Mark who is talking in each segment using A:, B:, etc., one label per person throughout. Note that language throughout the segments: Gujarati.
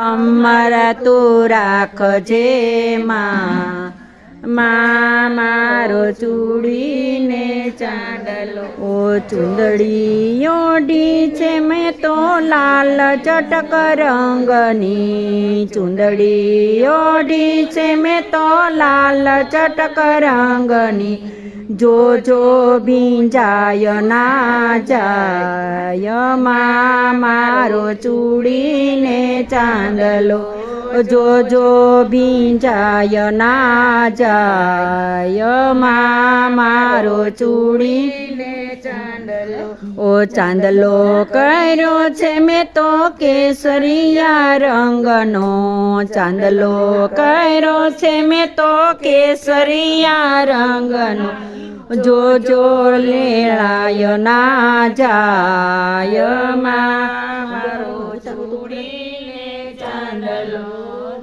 A: અમારા તું રાખજે માં. મારો ચૂડીને ચાંદલો. ઓ ચુંદડી ઓઢી છે, મેં તો લાલ ચટક રંગની. ચુંદડી ઓઢી છે, મેં તો લાલ ચટક રંગની. જો જો ભીંજાય ના જાય મા મારો ચૂડીને ચાંદલો જો જો ભીંજાય ના જાય મા મારો ચૂડીને ચાંદલો ઓ ચાંદલો કર્યો છે મેં તો કેસરિયા રંગનો ચાંદલો કર્યો છે મેં તો કેસરિયા રંગનો જો જો લેળાય ના જાય મારો ચૂડીને ચાંદલો.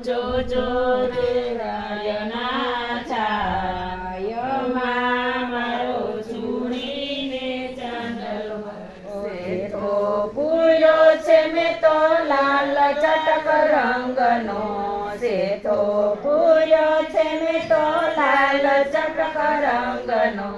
A: જો જો લેળાય ના જાય મારો ચૂડીને ચાંદલો. પૂર્યો છે મેં તો લાલ ચટક ચટક રંગનો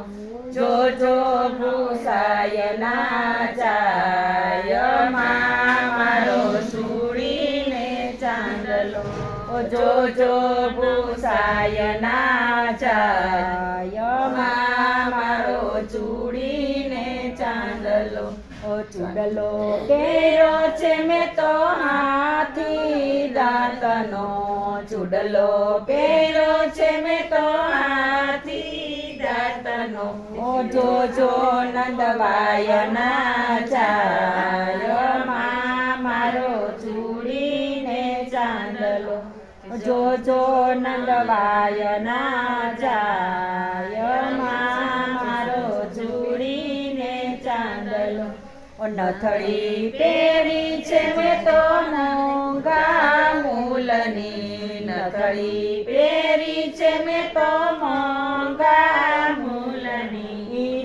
A: જો જો ભૂસાય ના જાય મારો સુડીને ચાંદલો ઓ જો જો ભૂસાય ના જાય મારો ચૂડીને ચાંદલો ઓ ચૂડલો કેરો છે મેં તો હાથી દાંતનો ચૂડલો કેરો છે મેં તો ના મારો ચૂડીને ચાંદલો. જો નથળી પહેરી છે તો મોંઘા મૂલની નથળી પહેરી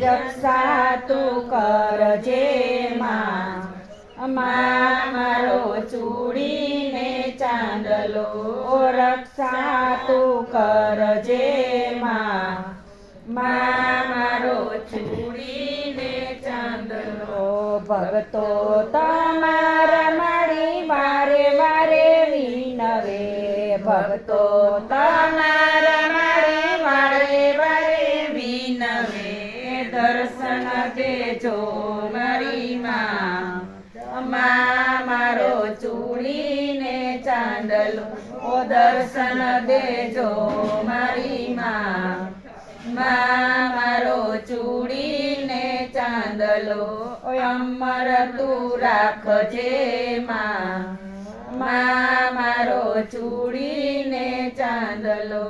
A: રક્ષા તું કરજે માં મારો ચૂડીને ચાંદલો રક્ષા તું કરજે માં મારો ચૂડીને ચાંદલો ભગતો તમારા મારી વારે વારે વિનવે. ભગતો તમારા દર્શન દેજો મારી માં મારો ચૂડીને ચાંદલો, ઓ દર્શન દેજો મારી માં મારો ચૂડીને ચાંદલો, અમર તું રાખજે માં. માં મારો ચૂડીને ચાંદલો,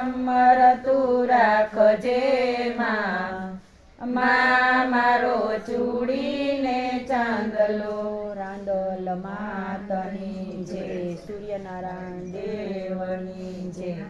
A: અમર તું રાખજે માં. માં મારો ચૂડીને ચાંદલો રાંદલ માતની જે સૂર્યનારાયણ દેવની જય